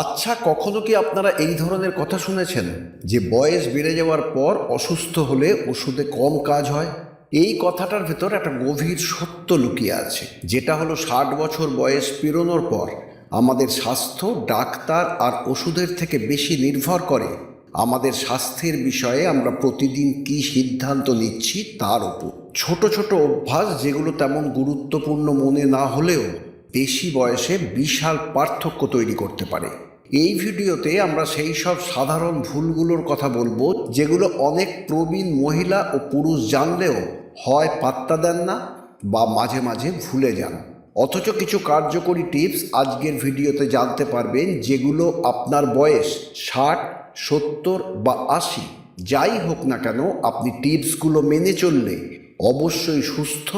আচ্ছা কখনো কি আপনারা এই ধরনের কথা শুনেছেন যে বয়স বেড়ে যাওয়ার পর অসুস্থ হলে ওষুধে কম কাজ হয়? এই কথাটার ভেতর একটা গভীর সত্য লুকিয়ে আছে, যেটা হলো ষাট বছর বয়স পেরোনোর পর আমাদের স্বাস্থ্য ডাক্তার আর ওষুধের থেকে বেশি নির্ভর করে। আমাদের স্বাস্থ্যের বিষয়ে আমরা প্রতিদিন কি সিদ্ধান্ত নিচ্ছি তার উপর। ছোট ছোট অভ্যাস যেগুলো তেমন গুরুত্বপূর্ণ মনে না হলেও বেশি বয়সে বিশাল পার্থক্য তৈরি করতে পারে। এই ভিডিওতে আমরা সেই সব সাধারণ ভুলগুলোর কথা বলব, যেগুলো অনেক প্রবীণ মহিলা ও পুরুষ জানলেও হয় পাত্তা দেন না বা মাঝে মাঝে ভুলে যান। অথচ কিছু কার্যকরী টিপস আজকের ভিডিওতে জানতে পারবেন, যেগুলো আপনার বয়স ষাট, সত্তর বা আশি, যাই হোক না কেন, আপনি টিপসগুলো মেনে চললে অবশ্যই সুস্থ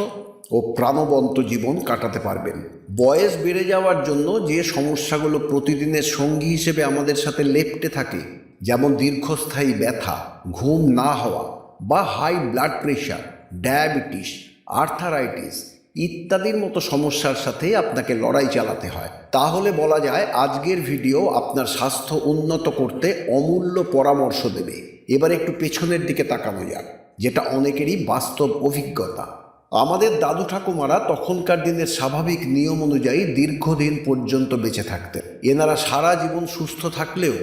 ও প্রাণবন্ত জীবন কাটাতে পারবেন। বয়স বেড়ে যাওয়ার জন্য যে সমস্যাগুলো প্রতিদিনের সঙ্গী হিসেবে আমাদের সাথে লেপ্টে থাকে, যেমন দীর্ঘস্থায়ী ব্যথা, ঘুম না হওয়া বা high blood pressure, diabetes, arthritis ইত্যাদির মতো সমস্যার সাথে আপনাকে লড়াই চালাতে হয়। তাহলে বলা যায়, আজকের ভিডিও আপনার স্বাস্থ্য উন্নত করতে অমূল্য পরামর্শ দেবে। এবার একটু পেছনের দিকে তাকানো যাক, যেটা অনেকেরই বাস্তব অভিজ্ঞতা। আমাদের দাদু ঠাকুমারা তখনকার দিনের স্বাভাবিক নিয়ম অনুযায়ী দীর্ঘদিন পর্যন্ত বেঁচে থাকতেন। এনারা সারা জীবন সুস্থ থাকলেও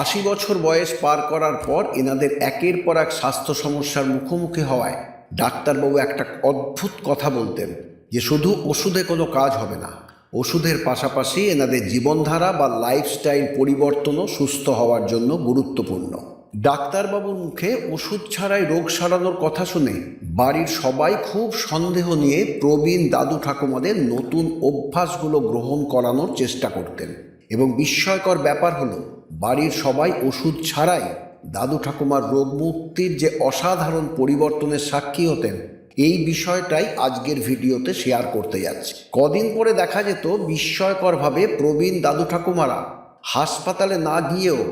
আশি বছর বয়স পার করার পর এনাদের একের পর এক স্বাস্থ্য সমস্যার মুখোমুখি হওয়ায় ডাক্তারবাবু একটা অদ্ভুত কথা বলতেন যে শুধু ওষুধে কোনো কাজ হবে না, ওষুধের পাশাপাশি এনাদের জীবনধারা বা লাইফস্টাইল পরিবর্তনও সুস্থ হওয়ার জন্য গুরুত্বপূর্ণ। ডাক্তারবাবুর মুখে ওষুধ ছাড়াই রোগ সারানোর কথা শুনে বাড়ির সবাই খুব সন্দেহ নিয়ে প্রবীণ দাদু ঠাকুমাদের নতুন অভ্যাসগুলো গ্রহণ করানোর চেষ্টা করতেন। এবং বিস্ময়কর ব্যাপার হলো, বাড়ির সবাই ওষুধ ছাড়াই দাদু ঠাকুমার রোগ মুক্তির যে অসাধারণ পরিবর্তনের সাক্ষী হতেন, এই বিষয়টাই আজকের ভিডিওতে শেয়ার করতে যাচ্ছি। কদিন পরে দেখা যেত বিস্ময়করভাবে প্রবীণ দাদু ঠাকুমারা হাসপাতালে না গিয়েও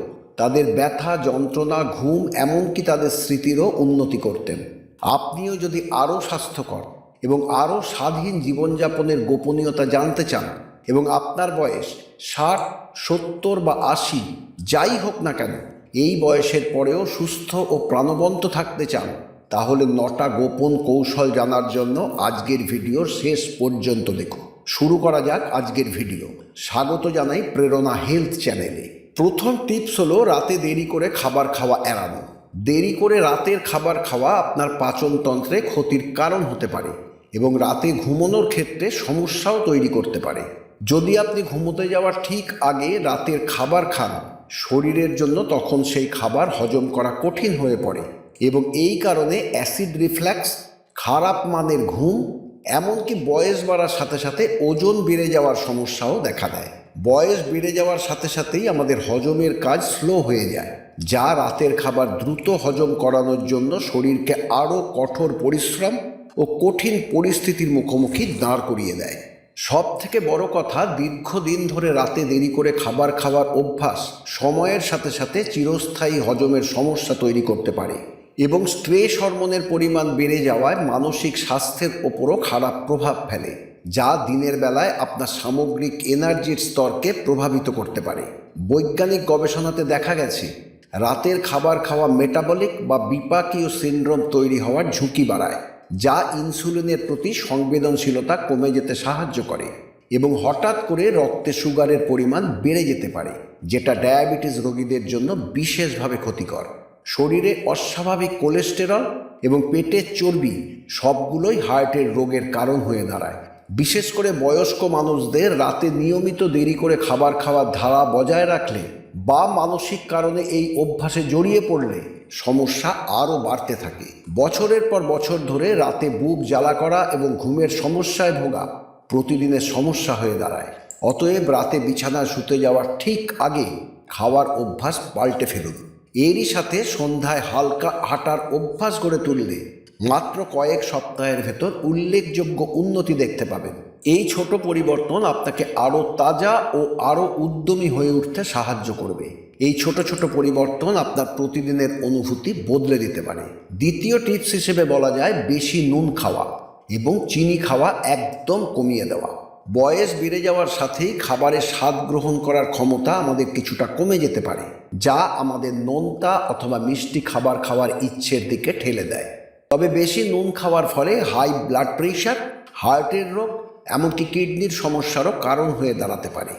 তাদের ব্যথা, যন্ত্রণা, ঘুম এমনকি তাদের স্মৃতিরও উন্নতি করতেন। আপনিও যদি আরও স্বাস্থ্যকর এবং আরও স্বাধীন জীবনযাপনের গোপনীয়তা জানতে চান এবং আপনার বয়স ষাট, সত্তর বা আশি, যাই হোক না কেন, এই বয়সের পরেও সুস্থ ও প্রাণবন্ত থাকতে চান, তাহলে নটা গোপন কৌশল জানার জন্য আজকের ভিডিওর শেষ পর্যন্ত দেখুন। শুরু করা যাক আজকের ভিডিও। স্বাগত জানাই প্রেরণা হেলথ চ্যানেলে। প্রথম টিপস হলো রাতে দেরি করে খাবার খাওয়া এড়ানো। দেরি করে রাতের খাবার খাওয়া আপনার পাচনতন্ত্রে ক্ষতির কারণ হতে পারে এবং রাতে ঘুমানোর ক্ষেত্রে সমস্যাও তৈরি করতে পারে। যদি আপনি ঘুমোতে যাওয়ার ঠিক আগে রাতের খাবার খান, শরীরের জন্য তখন সেই খাবার হজম করা কঠিন হয়ে পড়ে এবং এই কারণে অ্যাসিড রিফ্ল্যাক্স খারাপ মানের ঘুম, এমনকি বয়স বাড়ার সাথে সাথে ওজন বেড়ে যাওয়ার সমস্যাও দেখা দেয়। বয়স বেড়ে যাওয়ার সাথে সাথেই আমাদের হজমের কাজ স্লো হয়ে যায়। যা রাতের খাবার দ্রুত হজম করানোর জন্য শরীরকে আরও কঠোর পরিশ্রম ও কঠিন পরিস্থিতির মুখোমুখি দাঁড় করিয়ে দেয়। সব থেকে বড় কথা, দীর্ঘদিন ধরে রাতে দেরি করে খাবার খাওয়ার অভ্যাস সময়ের সাথে সাথে চিরস্থায়ী হজমের সমস্যা তৈরি করতে পারে এবং স্ট্রেস হরমোনের পরিমাণ বেড়ে যাওয়ায় মানসিক স্বাস্থ্যের ওপরও খারাপ প্রভাব ফেলে। যা দিনের বেলায় আপনার সামগ্রিক এনার্জির স্তরকে প্রভাবিত করতে পারে। বৈজ্ঞানিক গবেষণাতে দেখা গেছে, রাতের খাবার খাওয়া মেটাবলিক বা বিপাকীয় সিন্ড্রোম তৈরি হওয়ার ঝুঁকি বাড়ায়, যা ইনসুলিনের প্রতি সংবেদনশীলতা কমে যেতে সাহায্য করে এবং হঠাৎ করে রক্তে সুগারের পরিমাণ বেড়ে যেতে পারে, যেটা ডায়াবেটিস রোগীদের জন্য বিশেষভাবে ক্ষতিকর। শরীরে অস্বাভাবিক কোলেস্টেরল এবং পেটের চর্বি সবগুলোই হার্টের রোগের কারণ হয়ে দাঁড়ায়। বিশেষ করে বয়স্ক মানুষদের রাতে নিয়মিত দেরি করে খাবার খাওয়ার ধারা বজায় রাখলে বা মানসিক কারণে এই অভ্যাসে জড়িয়ে পড়লে সমস্যা আরও বাড়তে থাকে। বছরের পর বছর ধরে রাতে বুক জ্বালা করা এবং ঘুমের সমস্যায় ভোগা প্রতিদিনের সমস্যা হয়ে দাঁড়ায়। অতএব রাতে বিছানায় শুতে যাওয়ার ঠিক আগে খাওয়ার অভ্যাস পাল্টে ফেলুন। এরই সাথে সন্ধ্যায় হালকা হাঁটার অভ্যাস গড়ে তুললে মাত্র কয়েক সপ্তাহের ভেতর উল্লেখযোগ্য উন্নতি দেখতে পাবেন। এই ছোট পরিবর্তন আপনাকে আরও তাজা ও আরও উদ্যমী হয়ে উঠতে সাহায্য করবে। এই ছোট ছোট পরিবর্তন আপনার প্রতিদিনের অনুভূতি বদলে দিতে পারে। দ্বিতীয় টিপস হিসেবে বলা যায় বেশি নুন খাওয়া এবং চিনি খাওয়া একদম কমিয়ে দেওয়া। বয়স বেড়ে যাওয়ার সাথেই খাবারের স্বাদ গ্রহণ করার ক্ষমতা আমাদের কিছুটা কমে যেতে পারে, যা আমাদের নোনতা অথবা মিষ্টি খাবার খাওয়ার ইচ্ছের দিকে ঠেলে দেয়। তবে বেশি নুন খাওয়ার ফলে হাই ব্লাড প্রেশার, হার্টের রোগ, এমনকি কিডনির সমস্যারও কারণ হয়ে দাঁড়াতে পারে।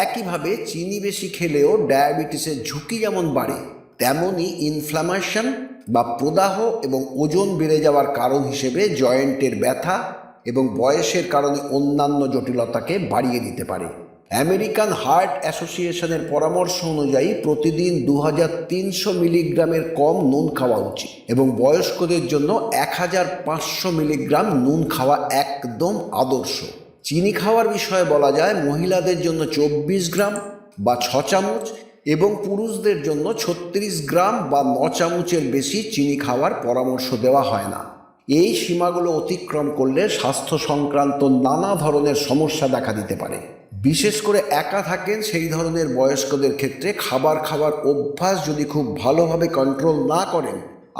একইভাবে চিনি বেশি খেলেও ডায়াবেটিসের ঝুঁকি যেমন বাড়ে তেমনই ইনফ্লামেশন বা প্রদাহ এবং ওজন বেড়ে যাওয়ার কারণ হিসেবে জয়েন্টের ব্যথা এবং বয়সের কারণে অন্যান্য জটিলতাকে বাড়িয়ে দিতে পারে। আমেরিকান হার্ট অ্যাসোসিয়েশনের পরামর্শ অনুযায়ী প্রতিদিন দু হাজার তিনশো মিলিগ্রামের কম নুন খাওয়া উচিত এবং বয়স্কদের জন্য এক হাজার পাঁচশো মিলিগ্রাম নুন খাওয়া একদম আদর্শ। চিনি খাওয়ার বিষয়ে বলা যায় মহিলাদের জন্য চব্বিশ গ্রাম বা ছ চামচ এবং পুরুষদের জন্য ছত্রিশ গ্রাম বা ন চামচের বেশি চিনি খাওয়ার পরামর্শ দেওয়া হয় না। এই সীমাগুলো অতিক্রম করলে স্বাস্থ্য সংক্রান্ত নানা ধরনের সমস্যা দেখা দিতে পারে। বিশেষ করে একা থাকেন সেই ধরনের বয়স্কদের ক্ষেত্রে খাবার খাওয়ার অভ্যাস যদি খুব ভালোভাবে কন্ট্রোল না করেন,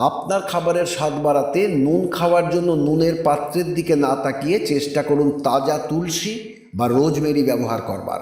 আপনার খাবারের স্বাদ বাড়াতে নুন খাওয়ার জন্য নুনের পাত্রের দিকে না তাকিয়ে চেষ্টা করুন তাজা তুলসী বা রোজমেরি ব্যবহার করবার।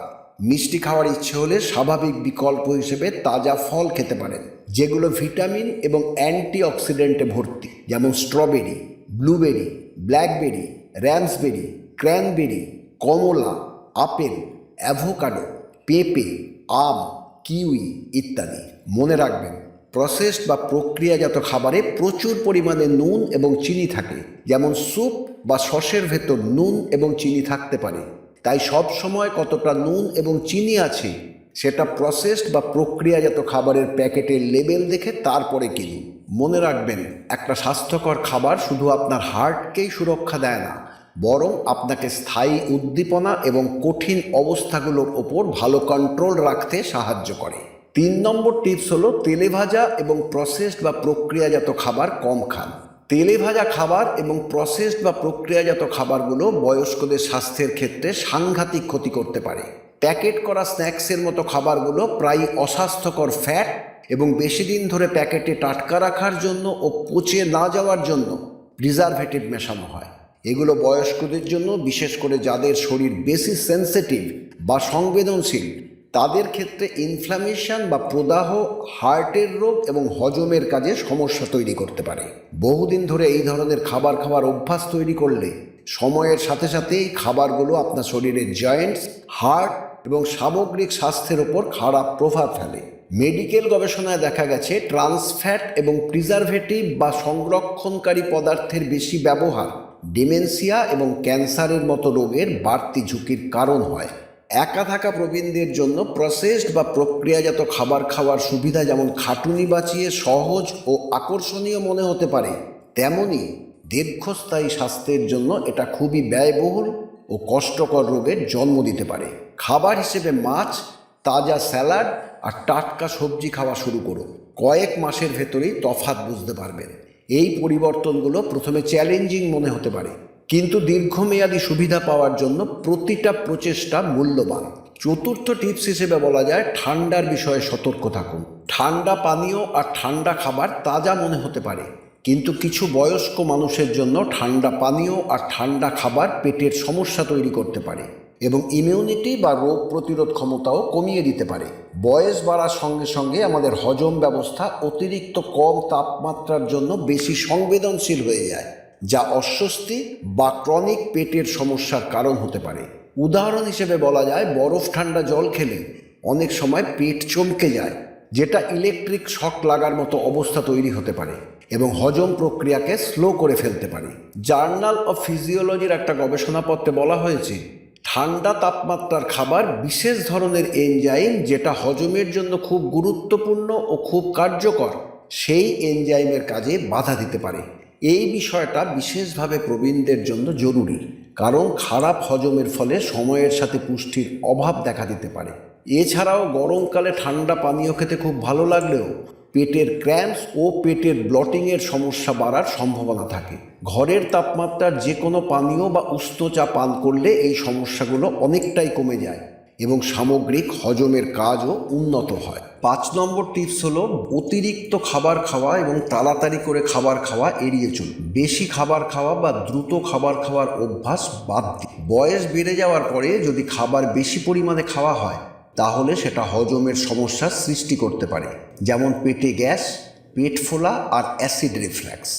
মিষ্টি খাওয়ার ইচ্ছে হলে স্বাভাবিক বিকল্প হিসেবে তাজা ফল খেতে পারেন, যেগুলো ভিটামিন এবং অ্যান্টি অক্সিডেন্টে ভর্তি, যেমন strawberry, blueberry, blackberry raspberry cranberry, কমলা আপেল, অ্যাভোকাডো, পেঁপে, আম, কিউই ইত্যাদি। মনে রাখবেন, প্রসেসড বা প্রক্রিয়াজাত খাবারে প্রচুর পরিমাণে নুন এবং চিনি থাকে। যেমন স্যুপ বা সসের ভেতর নুন এবং চিনি থাকতে পারে। তাই সব সময় কতটা নুন এবং চিনি আছে, সেটা প্রসেসড বা প্রক্রিয়াজাত খাবারের প্যাকেটের লেবেল দেখে তারপরে কিনুন। মনে রাখবেন, একটা স্বাস্থ্যকর খাবার শুধু আপনার হার্টকেই সুরক্ষা দেয় না বরং আপনাকে স্থায়ী উদ্দীপনা এবং কঠিন অবস্থাগুলোর ওপর ভালো কন্ট্রোল রাখতে সাহায্য করে। তিন নম্বর টিপস হলো তেলে ভাজা এবং প্রসেসড বা প্রক্রিয়াজাত খাবার কম খান। তেলে ভাজা খাবার এবং প্রসেসড বা প্রক্রিয়াজাত খাবারগুলো বয়স্কদের স্বাস্থ্যের ক্ষেত্রে সাংঘাতিক ক্ষতি করতে পারে। প্যাকেট করা স্ন্যাক্সের মতো খাবারগুলো প্রায় অস্বাস্থ্যকর ফ্যাট এবং বেশি দিন ধরে প্যাকেটে টাটকা রাখার জন্য ও পচে না যাওয়ার জন্য প্রিজারভেটিভ মেশানো হয়। এগুলো বয়স্কদের জন্য, বিশেষ করে যাদের শরীর বেশি সেন্সিটিভ বা সংবেদনশীল, তাদের ক্ষেত্রে ইনফ্লামেশন বা প্রদাহ হার্টের রোগ এবং হজমের কাজে সমস্যা তৈরি করতে পারে। বহুদিন ধরে এই ধরনের খাবার খাওয়ার অভ্যাস তৈরি করলে, সময়ের সাথে সাথে এই খাবারগুলো আপনার শরীরের জয়েন্টস হার্ট এবং সামগ্রিক স্বাস্থ্যের ওপর খারাপ প্রভাব ফেলে। মেডিকেল গবেষণায় দেখা গেছে ট্রান্সফ্যাট এবং প্রিজারভেটিভ বা সংরক্ষণকারী পদার্থের বেশি ব্যবহার ডিমেনসিয়া এবং ক্যান্সারের মতো রোগের বাড়তি ঝুঁকির কারণ হয়। একা থাকা প্রবীণদের জন্য প্রসেসড বা প্রক্রিয়াজাত খাবার খাওয়ার সুবিধা যেমন খাটুনি বাঁচিয়ে সহজ ও আকর্ষণীয় মনে হতে পারে, তেমনি দীর্ঘস্থায়ী স্বাস্থ্যের জন্য এটা খুবই ব্যয়বহুল ও কষ্টকর রোগের জন্ম দিতে পারে। খাবার হিসেবে মাছ, তাজা স্যালাড আর টাটকা সবজি খাওয়া শুরু করুন। কয়েক মাসের ভেতরেই তফাৎ বুঝতে পারবেন। এই পরিবর্তনগুলো প্রথমে চ্যালেঞ্জিং মনে হতে পারে, কিন্তু দীর্ঘমেয়াদী সুবিধা পাওয়ার জন্য প্রতিটা প্রচেষ্টা মূল্যবান। চতুর্থ টিপস হিসেবে বলা যায়, ঠান্ডার বিষয়ে সতর্ক থাকুন। ঠান্ডা পানীয় আর ঠান্ডা খাবার তাজা মনে হতে পারে, কিন্তু কিছু বয়স্ক মানুষের জন্য ঠান্ডা পানীয় আর ঠান্ডা খাবার পেটের সমস্যা তৈরি করতে পারে। এবং ইমিউনিটি বা রোগ প্রতিরোধ ক্ষমতাও কমিয়ে দিতে পারে। বয়স বাড়ার সঙ্গে সঙ্গে আমাদের হজম ব্যবস্থা অতিরিক্ত কম তাপমাত্রার জন্য বেশি সংবেদনশীল হয়ে যায়, যা অস্বস্তি বা ক্রনিক পেটের সমস্যার কারণ হতে পারে। উদাহরণ হিসেবে বলা যায়, বরফ ঠান্ডা জল খেলে অনেক সময় পেট চমকে যায়, যেটা ইলেকট্রিক শক লাগার মতো অবস্থা তৈরি হতে পারে এবং হজম প্রক্রিয়াকে স্লো করে ফেলতে পারে। জার্নাল অফ ফিজিওলজির একটা গবেষণাপত্রে বলা হয়েছে ঠান্ডা তাপমাত্রার খাবার বিশেষ ধরনের এনজাইম যেটা হজমের জন্য খুব গুরুত্বপূর্ণ ও খুব কার্যকর, সেই এনজাইমের কাজে বাধা দিতে পারে। এই বিষয়টা বিশেষভাবে প্রবীণদের জন্য জরুরি, কারণ খারাপ হজমের ফলে সময়ের সাথে পুষ্টির অভাব দেখা দিতে পারে। এছাড়াও গরমকালে ঠান্ডা পানীয় খেতে খুব ভালো লাগলেও পেটের ক্র্যাম্পস ও পেটের ব্লটিংয়ের সমস্যা বাড়ার সম্ভাবনা থাকে। ঘরের তাপমাত্রার যে কোনো পানীয় বা উষ্ণ চা পান করলে এই সমস্যাগুলো অনেকটাই কমে যায় এবং সামগ্রিক হজমের কাজও উন্নত হয়। পাঁচ নম্বর টিপস হলো অতিরিক্ত খাবার খাওয়া এবং তাড়াতাড়ি করে খাবার খাওয়া এড়িয়ে চলুন। বেশি খাবার খাওয়া বা দ্রুত খাবার খাওয়ার অভ্যাস বাদ দিন। বয়স বেড়ে যাওয়ার পরে যদি খাবার বেশি পরিমাণে খাওয়া হয় তাহলে সেটা হজমের সমস্যার সৃষ্টি করতে পারে, যেমন পেটে গ্যাস, পেট ফোলা আর অ্যাসিড রিফ্ল্যাক্স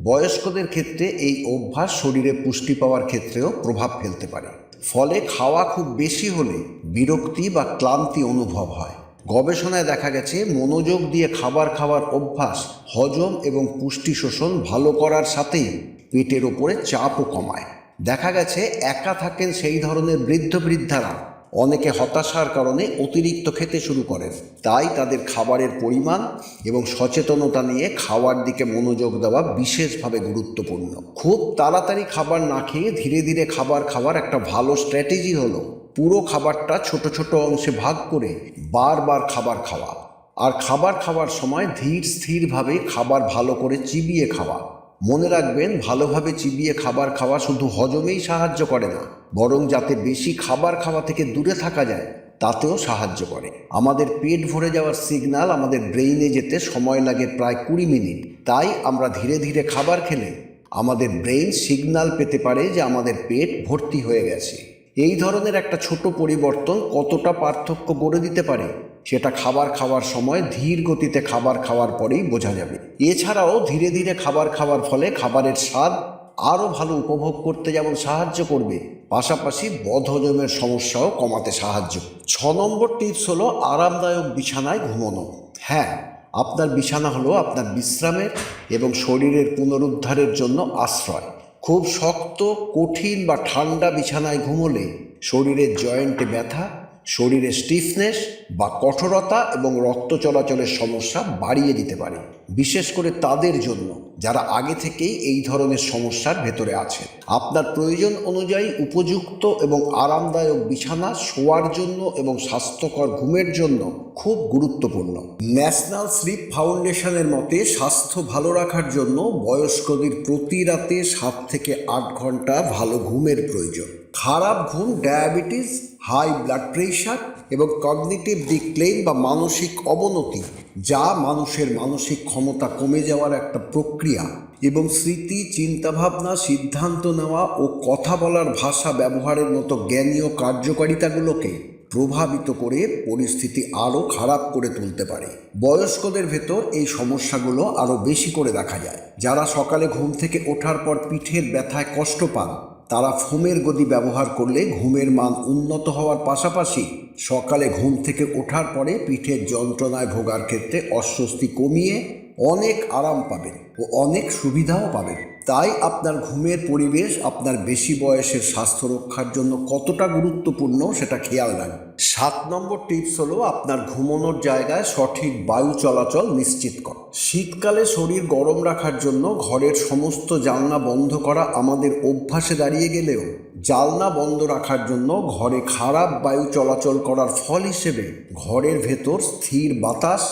বয়স্কদের ক্ষেত্রে এই অভ্যাস শরীরে পুষ্টি পাওয়ার ক্ষেত্রেও প্রভাব ফেলতে পারে। ফলে খাওয়া খুব বেশি হলে বিরক্তি বা ক্লান্তি অনুভব হয়। গবেষণায় দেখা গেছে, মনোযোগ দিয়ে খাবার খাওয়ার অভ্যাস হজম এবং পুষ্টি শোষণ ভালো করার সাথেই পেটের ওপরে চাপও কমায়। দেখা গেছে, একা থাকেন সেই ধরনের বৃদ্ধ বৃদ্ধারা অনেকে হতাশার কারণে অতিরিক্ত খেতে শুরু করেন। তাই তাদের খাবারের পরিমাণ এবং সচেতনতা নিয়ে খাওয়ার দিকে মনোযোগ দেওয়া বিশেষভাবে গুরুত্বপূর্ণ। খুব তাড়াতাড়ি খাবার না খেয়ে ধীরে ধীরে খাবার খাওয়ার একটা ভালো স্ট্র্যাটেজি হলো পুরো খাবারটা ছোট ছোট অংশে ভাগ করে বারবার খাবার খাওয়া। আর খাবার খাওয়ার সময় ধীর স্থিরভাবে খাবার ভালো করে চিবিয়ে খাওয়া। মনে রাখবেন, ভালোভাবে চিবিয়ে খাবার খাওয়া শুধু হজমেই সাহায্য করে না, বরং যাতে বেশি খাবার খাওয়া থেকে দূরে থাকা যায়, তাতেও সাহায্য করে। আমাদের পেট ভরে যাওয়ার সিগনাল আমাদের ব্রেইনে যেতে সময় লাগে প্রায় কুড়ি মিনিট, তাই আমরা ধীরে ধীরে খাবার খেলে আমাদের ব্রেইন সিগনাল পেতে পারে যে আমাদের পেট ভর্তি হয়ে গেছে। এই ধরনের একটা ছোট পরিবর্তন কতটা পার্থক্য গড়ে দিতে পারে? সেটা খাবার খাওয়ার সময় ধীর গতিতে খাবার খাওয়ার পরেই বোঝা যাবে। এছাড়াও ধীরে ধীরে খাবার খাওয়ার ফলে খাবারের স্বাদ আরও ভালো উপভোগ করতে যেমন সাহায্য করবে, পাশাপাশি বদহজমের সমস্যাও কমাতে সাহায্য। ছ নম্বর টিপস হলো আরামদায়ক বিছানায় ঘুমানো। হ্যাঁ আপনার বিছানা হলো আপনার বিশ্রামের এবং শরীরের পুনরুদ্ধারের জন্য আশ্রয়। খুব শক্ত, কঠিন বা ঠান্ডা বিছানায় ঘুমোলে শরীরের জয়েন্টে ব্যথা শরীরে স্টিফনেস বা কঠোরতা এবং রক্ত চলাচলের সমস্যা বাড়িয়ে দিতে পারে। বিশেষ করে তাদের জন্য, যারা আগে থেকেই এই ধরনের সমস্যার ভেতরে আছে আপনার প্রয়োজন অনুযায়ী উপযুক্ত এবং আরামদায়ক বিছানা শোয়ার জন্য এবং স্বাস্থ্যকর ঘুমের জন্য খুব গুরুত্বপূর্ণ। ন্যাশনাল স্লিপ ফাউন্ডেশনের মতে, স্বাস্থ্য ভালো রাখার জন্য বয়স্কদের প্রতি রাতে সাত থেকে আট ঘণ্টা ভালো ঘুমের প্রয়োজন। খারাপ ঘুম, ডায়াবেটিস, হাই ব্লাড প্রেশার এবং কগনিটিভ ডিক্লেইন বা মানসিক অবনতি, যা মানুষের মানসিক ক্ষমতা কমে যাওয়ার একটা প্রক্রিয়া এবং স্মৃতি, চিন্তাভাবনা, সিদ্ধান্ত নেওয়া ও কথা বলার ভাষা ব্যবহারের মতো জ্ঞানীয় কার্যকারিতাগুলোকে প্রভাবিত করে পরিস্থিতি আরও খারাপ করে তুলতে পারে। বয়স্কদের ভেতর এই সমস্যাগুলো আরও বেশি করে দেখা যায়, যারা সকালে ঘুম থেকে ওঠার পর পিঠের ব্যথায় কষ্ট পান তারা ফোমের গদি ব্যবহার করলে ঘুমের মান উন্নত হওয়ার পাশাপাশি সকালে ঘুম থেকে ওঠার পরে পিঠের যন্ত্রণায় ভোগার ক্ষেত্রে অস্বস্তি কমিয়ে অনেক আরাম পাবেন ও অনেক সুবিধাও পাবেন। তাই আপনার ঘুমের পরিবেশ, আপনার বেশি বয়সের স্বাস্থ্য রক্ষার জন্য কতটা গুরুত্বপূর্ণ সেটা খেয়াল রাখবেন। সাত নম্বর টিপস হলো আপনার ঘুমানোর জায়গায় সঠিক বায়ু চলাচল নিশ্চিত করা। শীতকালে শরীর গরম রাখার জন্য ঘরের সমস্ত জানলা বন্ধ করা আমাদের অভ্যাসে দাঁড়িয়ে গেলেও জানলা বন্ধ রাখার জন্য ঘরে খারাপ বায়ু চলাচল করার ফল হিসেবে ঘরের ভেতর স্থির বাতাস,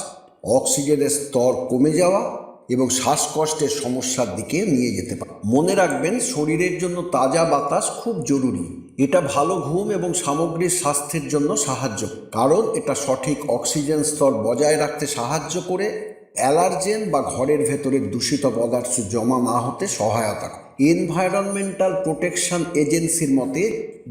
অক্সিজেনের স্তর কমে যাওয়া এবং শ্বাসকষ্টের সমস্যার দিকে নিয়ে যেতে পারে। মনে রাখবেন, শরীরের জন্য তাজা বাতাস খুব জরুরি। এটা ভালো ঘুম এবং সামগ্রিক স্বাস্থ্যের জন্য সাহায্য। কারণ এটা সঠিক অক্সিজেন স্তর বজায় রাখতে সাহায্য করে অ্যালার্জেন বা ঘরের ভেতরে দূষিত পদার্থ জমা না হতে সহায়তা করে। এনভায়রনমেন্টাল প্রোটেকশন এজেন্সির মতে,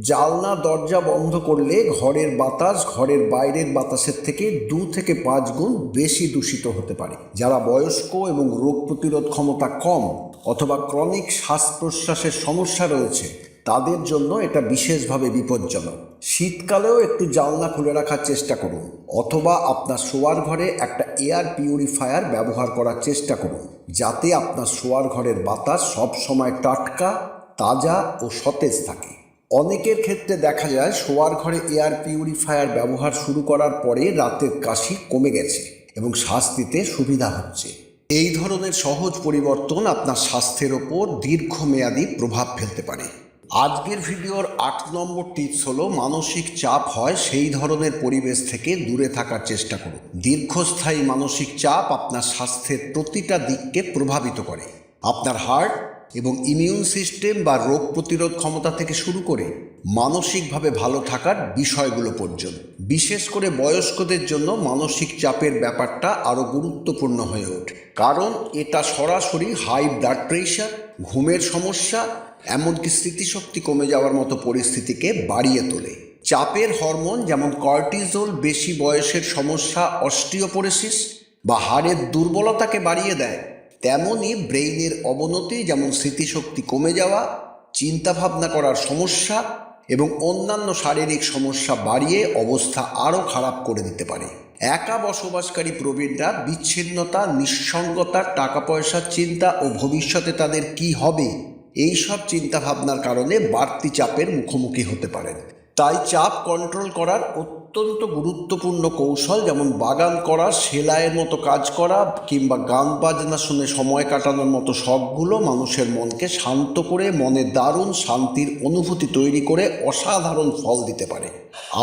জালনা, দরজা বন্ধ করলে ঘরের বাতাস ঘরের বাইরের বাতাসের থেকে দু থেকে পাঁচ গুণ বেশি দূষিত হতে পারে, যারা বয়স্ক এবং রোগ প্রতিরোধ ক্ষমতা কম অথবা ক্রনিক শ্বাস প্রশ্বাসের সমস্যা রয়েছে। তাদের জন্য এটা বিশেষভাবে বিপজ্জনক। শীতকালেও একটু জানলা খুলে রাখার চেষ্টা করুন, অথবা আপনার শোয়ার ঘরে একটা এয়ার পিউরিফায়ার ব্যবহার করার চেষ্টা করুন, যাতে আপনার শোয়ার ঘরের বাতাস সবসময় টাটকা, তাজা ও সতেজ থাকে। অনেকের ক্ষেত্রে দেখা যায়, শোয়ার ঘরে এয়ার পিউরিফায়ার ব্যবহার শুরু করার পরে রাতের কাশি কমে গেছে এবং শ্বাস সুবিধা হচ্ছে। এই ধরনের সহজ পরিবর্তন আপনার স্বাস্থ্যের ওপর দীর্ঘমেয়াদী প্রভাব ফেলতে পারে। আজকের ভিডিওর আট নম্বর টিপস হলো, মানসিক চাপ হয় সেই ধরনের পরিবেশ থেকে দূরে থাকার চেষ্টা করুন। দীর্ঘস্থায়ী মানসিক চাপ আপনার স্বাস্থ্যের প্রতিটা দিককে প্রভাবিত করে। আপনার হার্ট এবং ইমিউন সিস্টেম বা রোগ প্রতিরোধ ক্ষমতা থেকে শুরু করে মানসিকভাবে ভালো থাকার বিষয়গুলো পর্যন্ত। বিশেষ করে বয়স্কদের জন্য মানসিক চাপের ব্যাপারটা আরও গুরুত্বপূর্ণ হয়ে ওঠে। কারণ এটা সরাসরি হাই ব্লাড প্রেশার, ঘুমের সমস্যা এমনকি স্মৃতিশক্তি কমে যাওয়ার মতো পরিস্থিতিকে বাড়িয়ে তোলে। চাপের হরমোন যেমন কর্টিজোল বেশি বয়সের সমস্যা, অস্টিওপোরেসিস বা হাড়ের দুর্বলতাকে বাড়িয়ে দেয়। তেমনই ব্রেইনের অবনতি যেমন স্মৃতিশক্তি কমে যাওয়া, চিন্তাভাবনা করার সমস্যা এবং অন্যান্য শারীরিক সমস্যা বাড়িয়ে অবস্থা আরও খারাপ করে দিতে পারে। একা বসবাসকারী প্রবীণরা বিচ্ছিন্নতা, নিঃসঙ্গতা, টাকা পয়সার চিন্তা ও ভবিষ্যতে তাদের কি হবে এই সব চিন্তাভাবনার কারণে বাড়তি চাপের মুখোমুখি হতে পারেন। তাই চাপ কন্ট্রোল করার অত্যন্ত গুরুত্বপূর্ণ কৌশল যেমন বাগান করা, সেলাইয়ের মতো কাজ করা কিংবা গান বাজনা শুনে সময় কাটানোর মতো শখগুলো মানুষের মনকে শান্ত করে, মনে দারুণ শান্তির অনুভূতি তৈরি করে অসাধারণ ফল দিতে পারে।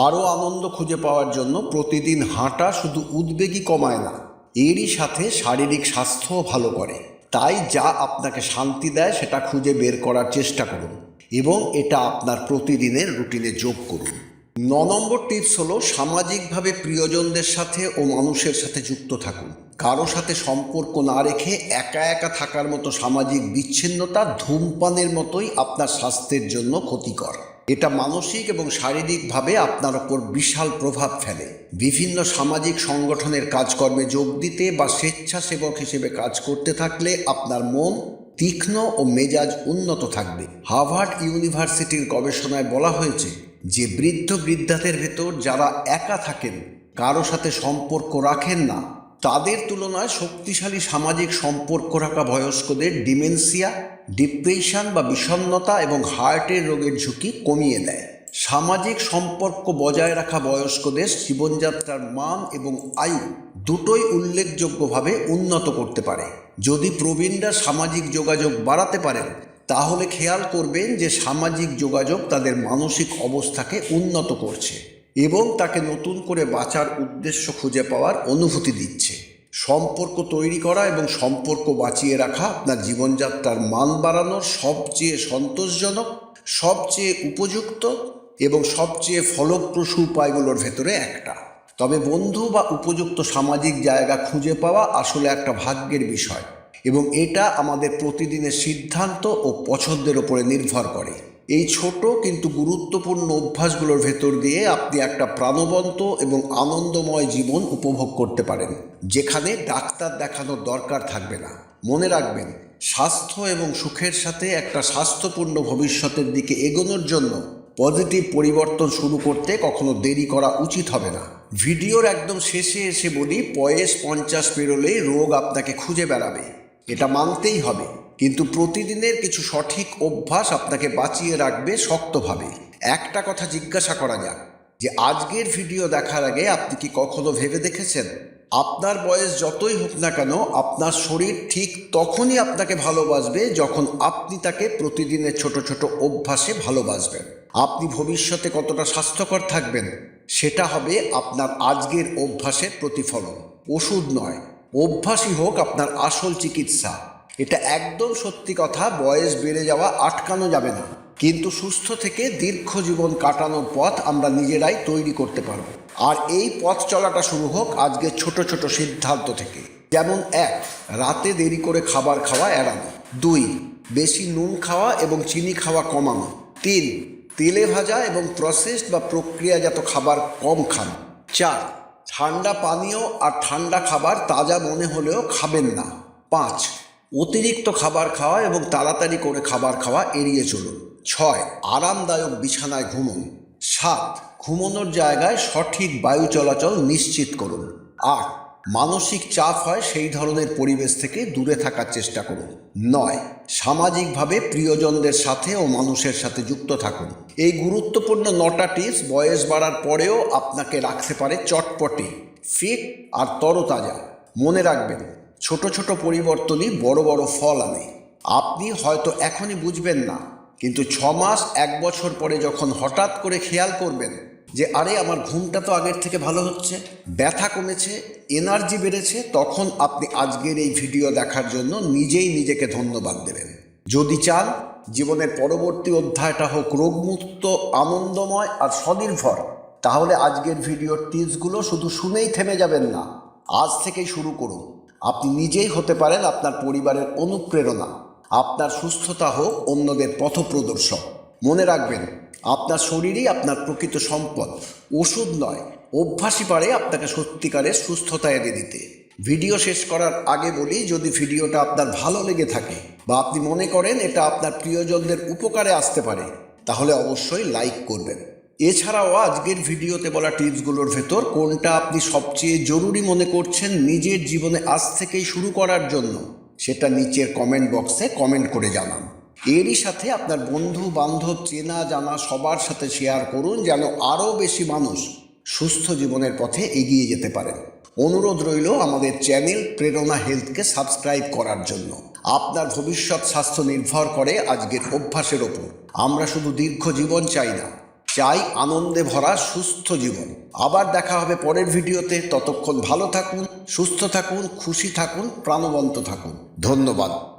আরও আনন্দ খুঁজে পাওয়ার জন্য প্রতিদিন হাঁটা শুধু উদ্বেগই কমায় না, এরই সাথে শারীরিক স্বাস্থ্যও ভালো করে। তাই যা আপনাকে শান্তি দেয় সেটা খুঁজে বের করার চেষ্টা করুন এবং এটা আপনার প্রতিদিনের রুটিনে যোগ করুন। ন নম্বর টিপস হলো সামাজিকভাবে প্রিয়জনদের সাথে ও মানুষের সাথে যুক্ত থাকুন। কারও সাথে সম্পর্ক না রেখে একা একা থাকার মতো সামাজিক বিচ্ছিন্নতা ধূমপানের মতোই আপনার স্বাস্থ্যের জন্য ক্ষতিকর। এটা মানসিক এবং শারীরিকভাবে আপনার ওপর বিশাল প্রভাব ফেলে। বিভিন্ন সামাজিক সংগঠনের কাজকর্মে যোগ দিতে বা স্বেচ্ছাসেবক হিসেবে কাজ করতে থাকলে আপনার মন তীক্ষ্ণ ও মেজাজ উন্নত থাকবে। হার্ভার্ড ইউনিভার্সিটির গবেষণায় বলা হয়েছে যে, বৃদ্ধ বৃদ্ধাদের ভেতর যারা একা থাকেন, কারও সাথে সম্পর্ক রাখেন না। তাদের তুলনায় শক্তিশালী সামাজিক সম্পর্ক রাখা বয়স্কদের ডিমেনসিয়া, ডিপ্রেশন বা বিষণ্ণতা এবং হার্টের রোগের ঝুঁকি কমিয়ে দেয়। সামাজিক সম্পর্ক বজায় রাখা বয়স্কদের জীবনযাত্রার মান এবং আয়ু দুটোই উল্লেখযোগ্যভাবে উন্নত করতে পারে। যদি প্রবীণরা সামাজিক যোগাযোগ বাড়াতে পারেন, তাহলে খেয়াল করবেন যে সামাজিক যোগাযোগ তাদের মানসিক অবস্থাকে উন্নত করছে। এবং তাকে নতুন করে বাঁচার উদ্দেশ্য খুঁজে পাওয়ার অনুভূতি দিচ্ছে। সম্পর্ক তৈরি করা এবং সম্পর্ক বাঁচিয়ে রাখা আপনার জীবনযাত্রার মান বাড়ানোর সবচেয়ে সন্তোষজনক, সবচেয়ে উপযুক্ত এবং সবচেয়ে ফলপ্রসূ উপায়গুলোর ভেতরে একটা। তবে বন্ধু বা উপযুক্ত সামাজিক জায়গা খুঁজে পাওয়া আসলে একটা ভাগ্যের বিষয় এবং এটা আমাদের প্রতিদিনের সিদ্ধান্ত ও পছন্দের ওপরে নির্ভর করে। এই ছোট কিন্তু গুরুত্বপূর্ণ অভ্যাসগুলোর ভেতর দিয়ে আপনি একটা প্রাণবন্ত এবং আনন্দময় জীবন উপভোগ করতে পারেন, যেখানে ডাক্তার দেখানোর দরকার থাকবে না। মনে রাখবেন, স্বাস্থ্য এবং সুখের সাথে একটা স্বাস্থ্যপূর্ণ ভবিষ্যতের দিকে এগোনোর জন্য পজিটিভ পরিবর্তন শুরু করতে কখনো দেরি করা উচিত হবে না। ভিডিওর একদম শেষে এসে বলি পয়েস পঞ্চাশ পেরোলেই রোগ আপনাকে খুঁজে বেড়াবে। এটা মানতেই হবে। কিন্তু প্রতিদিনের কিছু সঠিক অভ্যাস আপনাকে বাঁচিয়ে রাখবে শক্তভাবে। একটা কথা জিজ্ঞাসা করা যাক, যে আজকের ভিডিও দেখার আগে আপনি কি কখনো ভেবে দেখেছেন? আপনার বয়স যতই হোক না কেন, আপনার শরীর ঠিক তখনই আপনাকে ভালোবাসবে যখন আপনি তাকে প্রতিদিনের ছোট ছোট অভ্যাসে ভালোবাসবেন। আপনি ভবিষ্যতে কতটা স্বাস্থ্যকর থাকবেন, সেটা হবে আপনার আজকের অভ্যাসের প্রতিফলন। ওষুধ নয়, অভ্যাসই হোক আপনার আসল চিকিৎসা। এটা একদম সত্যি কথা, বয়স বেড়ে যাওয়া আটকানো যাবে না। কিন্তু সুস্থ থেকে দীর্ঘ জীবন কাটানোর পথ আমরা নিজেরাই তৈরি করতে পারব। আর এই পথ চলাটা শুরু হোক আজকের ছোট ছোট সিদ্ধান্ত থেকে। যেমন এক, রাতে দেরি করে খাবার খাওয়া এড়ানো। দুই, বেশি নুন খাওয়া এবং চিনি খাওয়া কমানো। তিন, তেলে ভাজা এবং প্রসেসড বা প্রক্রিয়াজাত খাবার কম খান। চার, ঠান্ডা পানীয় আর ঠান্ডা খাবার তাজা মনে হলেও খাবেন না। পাঁচ অতিরিক্ত খাবার খাওয়া এবং তাড়াতাড়ি করে খাবার খাওয়া এড়িয়ে চলুন। ছয়, আরামদায়ক বিছানায় ঘুমুন। সাত, ঘুমানোর জায়গায় সঠিক বায়ু চলাচল নিশ্চিত করুন। আট, মানসিক চাপ হয় সেই ধরনের পরিবেশ থেকে দূরে থাকার চেষ্টা করুন। নয়, সামাজিকভাবে প্রিয়জনদের সাথে ও মানুষের সাথে যুক্ত থাকুন। এই গুরুত্বপূর্ণ নটা টিপস বয়স বাড়ার পরেও আপনাকে রাখতে পারে চটপটে, ফিট আর তরতাজা। মনে রাখবেন ছোট ছোট পরিবর্তনই বড় বড় ফল আনে। আপনি হয়তো এখনই বুঝবেন না, কিন্তু ছ মাস, এক বছর পরে যখন হঠাৎ করে খেয়াল করবেন যে, আরে, আমার ঘুমটা তো আগের থেকে ভালো হচ্ছে, ব্যথা কমেছে, এনার্জি বেড়েছে, তখন আপনি আজকের এই ভিডিও দেখার জন্য নিজেই নিজেকে ধন্যবাদ দেবেন। যদি চান, জীবনের পরবর্তী অধ্যায়টা হোক রোগমুক্ত, আনন্দময় আর স্বনির্ভর, তাহলে আজকের ভিডিওর টিপসগুলো শুধু শুনেই থেমে যাবেন না। আজ থেকেই শুরু করুন। আপনি নিজেই হতে পারেন আপনার পরিবারের অনুপ্রেরণা। আপনার সুস্থতা হোক, অন্যদের পথপ্রদর্শক। মনে রাখবেন, আপনার শরীরই আপনার প্রকৃত সম্পদ। ওষুধ নয়, অভ্যাসই পারে আপনাকে সত্যিকারের সুস্থতা এনে দিতে। ভিডিও শেষ করার আগে বলি, যদি ভিডিওটা আপনার ভালো লেগে থাকে বা আপনি মনে করেন এটা আপনার প্রিয়জনদের উপকারে আসতে পারে, তাহলে অবশ্যই লাইক করবেন। এছাড়াও আজকের ভিডিওতে বলা টিপসগুলোর ভেতর কোনটা আপনি সবচেয়ে জরুরি মনে করছেন নিজের জীবনে আজ থেকেই শুরু করার জন্য, সেটা নিচের কমেন্ট বক্সে কমেন্ট করে জানান। এরই সাথে আপনার বন্ধু বান্ধব চেনা জানা সবার সাথে শেয়ার করুন যেন আরও বেশি মানুষ সুস্থ জীবনের পথে এগিয়ে যেতে পারেন। অনুরোধ রইল আমাদের চ্যানেল প্রেরণা হেলথকে সাবস্ক্রাইব করার জন্য। আপনার ভবিষ্যৎ স্বাস্থ্য নির্ভর করে আজকের অভ্যাসের ওপর। আমরা শুধু দীর্ঘ জীবন চাই না চাই আনন্দে ভরা সুস্থ জীবন। আবার দেখা হবে পরের ভিডিওতে। ততক্ষণ ভালো থাকুন, সুস্থ থাকুন, খুশি থাকুন, প্রাণবন্ত থাকুন। ধন্যবাদ।